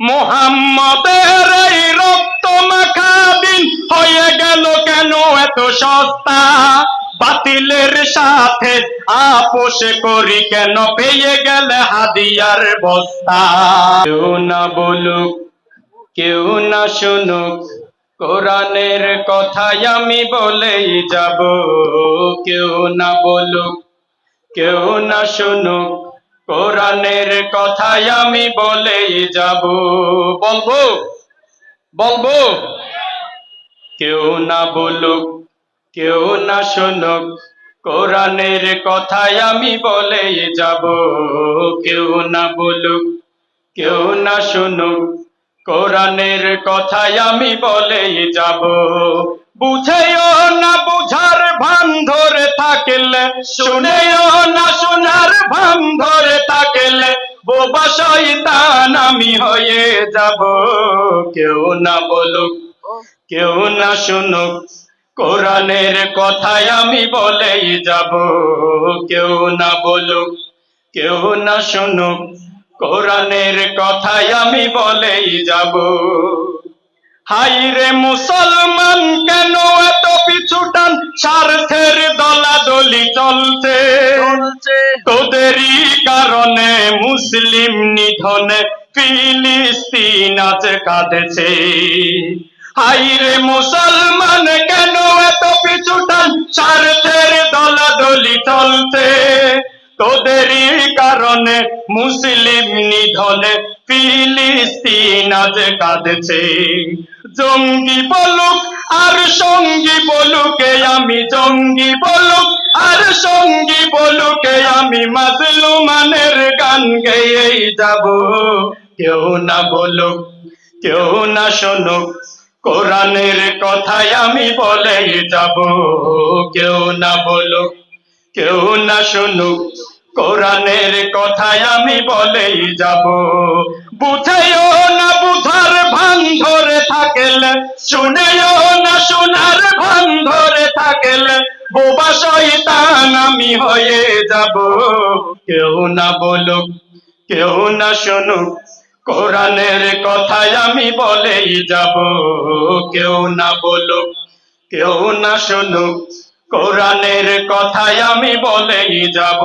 মোহাম্মদের এই রক্ত মাখা দিন হয়ে গেল কেন এত সস্তা? বাতিলের সাথে আপোষ করি কেন? পেয়ে গেলে হাদিয়ার বস্তা। কেউ না বলুক, কেউ না শুনুক, কোরআনের কথাই আমি বলেই যাব। কেউ না বলুক, কেউ না শুনুক কোরআনের কথাই আমি বলেই যাব। বলব? বলব? কেউ না বলুক, কেউ না শুনুক, কোরআনের কথাই আমি বলেই যাব। কেউ না বলুক, কেউ না শুনুক, কোরআনের কথাই আমি বলেই যাব। বুঝেও না বুঝার ভান ধরে থাকলে, শুনেও না শোনার ভান ধরে থাকলে বোবা শয়তান, আমি হয়ে যাব। কেউ না বলুক, কেউ না শুনুক, কোরআনের কথাই আমি বলেই যাব। কেউ না বলুক, কেউ না শুনুক, কোরআনের কথাই আমি বলেই যাব। হাই রে মুসলমান, কেন এত পিছুটান স্বার্থের দলাদলি চলছে। তোদেরই কারণে মুসলিম নিধনে ফিলিস্তিন আজ কাঁদেছে। হাই রে মুসলমান কেন এত পিছুটান স্বার্থের দলাদলি চলছে। তোদেরই কারণে মুসলিম নিধনে ফিলিস্তিন আজ কাঁদছে। জঙ্গি বলুক, আর সঙ্গী বলুকে আমি জঙ্গি বলুক, আর সঙ্গী বলুকে আমি মাজলুমানের গান গেয়েই যাব। কেউ না বলুক, কেউ না শুনুক, কোরআনের কথাই আমি বলেই যাব। কেউ না বলুক, কেউ না শুনুক কোরআনের কথায় আমি বলেই যাব। বুঝেও না বুঝার ভান ধরে থাকলে, শুনেও না শোনার ভান ধরে থাকলে, বোবা শয়তান আমি হয়ে যাব। কেউ না বলুক, কেউ না শুনুক, কোরআনের কথায় আমি বলেই যাব। কেউ না বলুক, কেউ না শুনুক কোরআনের কথাই আমি বলেই যাব।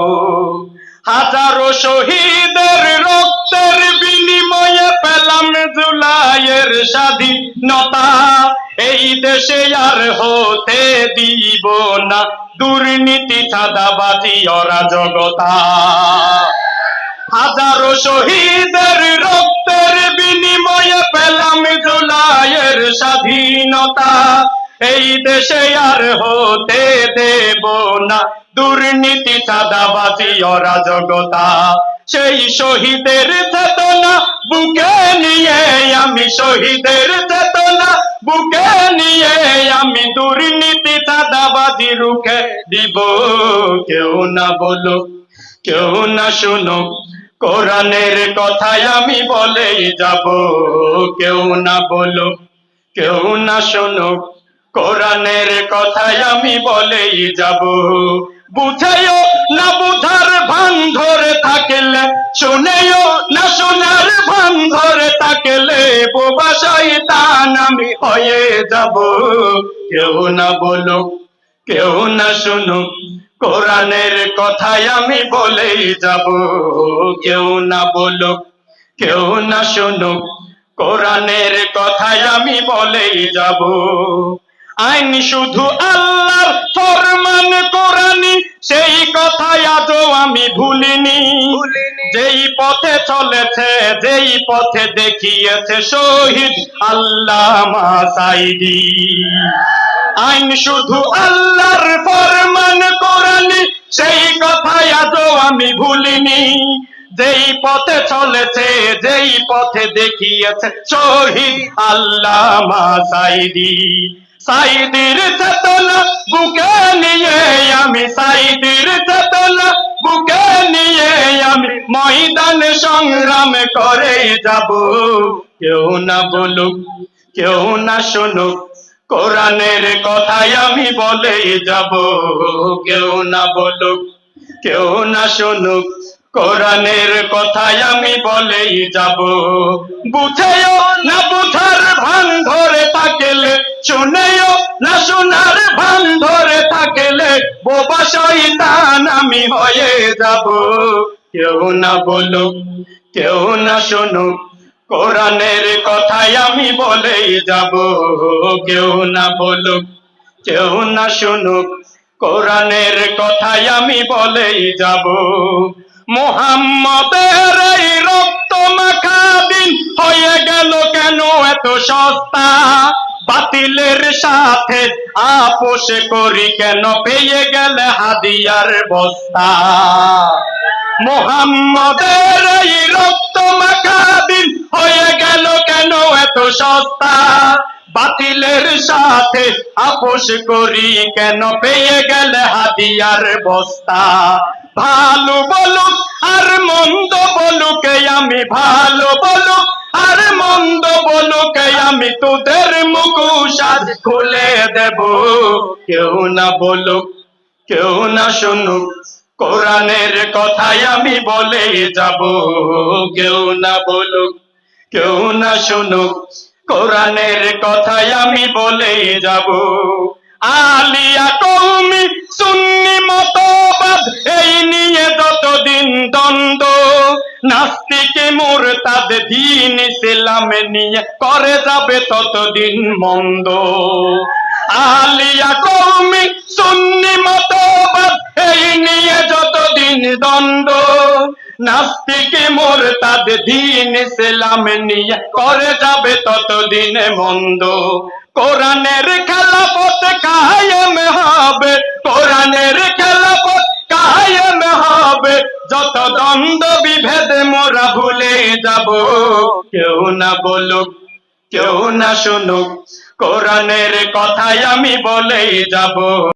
হাজারো শহীদের রক্তের বিনিময়ে পেলাম জুলাইয়ের স্বাধীনতা। এই দেশে আর হতে দিব না দুর্নীতি, চাঁদাবাজি, অরাজকতা। হাজারো শহীদের রক্তের বিনিময়ে পেলাম জুলাইয়ের স্বাধীনতা। এই দেশে আর হতে দেব না। দুর্নীতি চাঁদাবাজি অরাজকতা, সেই শহীদের চেতনা, বুকে নিয়ে আমি শহীদের চেতনা, বুকে নিয়ে আমি দুর্নীতি চাঁদাবাজি রুখে দিব। কেউ না বলো কেউ না শুনো কোরআনের কথাই আমি বলেই যাব। কেউ না বলো কেউ না শোনো কোরআনের কথাই আমি বলেই যাব। বুঝেও না বুঝার ভান ধরে থাকলে, শুনেও না শোনার ভান ধরে থাকলে, বোবা শয়তান আমি হয়ে যাব। কেউ না বলো কেউ না শুনো কোরআনের কথাই আমি বলেই যাব। কেউ না বলুক, কেউ না শুনুক, কোরআনের কথাই আমি বলেই যাব। আইন শুধু আল্লাহর ফরমান কোরআনি সেই কথাই আজও আমি ভুলিনি। যেই পথে চলেছে যেই পথে দেখিয়েছে শহীদ আল্লাহ মাসাইদি। আইন শুধু আল্লাহর ফরমান কোরআনি সেই কথাই আজও আমি ভুলিনি। যেই পথে চলেছে যেই পথে দেখিয়েছে শহীদ আল্লাহ সাইদি সাইদির চেতনা বুকে নিয়ে আমি, সাইদির চেতনা বুকে নিয়ে আমি ময়দান সংগ্রাম করে যাব। কেউ না বলুক, কেউ না শুনুক, কোরআনের কথাই আমি বলেই যাব। কেউ না বলুক, কেউ না শুনুক কোরআনের কথাই আমি বলেই যাব। বুঝেও না বুঝার ভান ধরে থাকলে শুনেও না শোনার ভান ধরে থাকলে বোবা শয়তান আমি হয়ে যাব। কেউ না বলুক, কেউ না শুনুক, কোরআনের কথাই আমি বলেই যাব। কেউ না বলুক, কেউ না শুনুক, কোরআনের কথাই আমি বলেই যাব। মোহাম্মদের এই রক্ত মাখা দিন হয়ে গেল কেন এত সস্তা? বাতিলের সাথে আপোষ করি কেন? পেয়ে গেল হাদিয়ার বস্তা। মোহাম্মদের এই রক্ত মাখা দিন হয়ে গেল কেন এত সস্তা? বাতিলের সাথে আপোষ করি কেন? পেয়ে গেলে হাদিয়ার বস্তা। ভালো বলুক আর মন্দ বলুক আমি ভালো বলুক, আর মন্দ বলুক আমি তোদের মুখোশ খুলে দেব। কেউ না বলুক, কেউ না শুনুক, কোরআনের কথাই আমি বলে যাব। কেউ না বলুক, কেউ না শুনুক, কোরআনের কথাই আমি বলে যাব। আলিয়া কৌমি সুন্নি মতবাদ, এই নিয়ে যতদিন দ্বন্দ্ব, নাস্তিকে মোরতাদ দিন ইসলামে নিয়ে করে যাবে ততদিন মন্দ। আলিয়া কৌমি সুন্নি মতবাদ, এই নিয়ে যতদিন দ্বন্দ্ব নাস্তিকে মোর তাদের দিন ইসলাম নিয়ে, করে যাবে ততদিন মন্দ। কোরআনের খেলাপথ কায়েম হবে, কোরআনের খেলাপথ কায়েম হবে। যত দ্বন্দ্ব বিভেদ মোরা ভুলে যাব। কেউ না বলুক, কেউ না শুনুক, কোরআনের কথাই আমি বলেই যাব।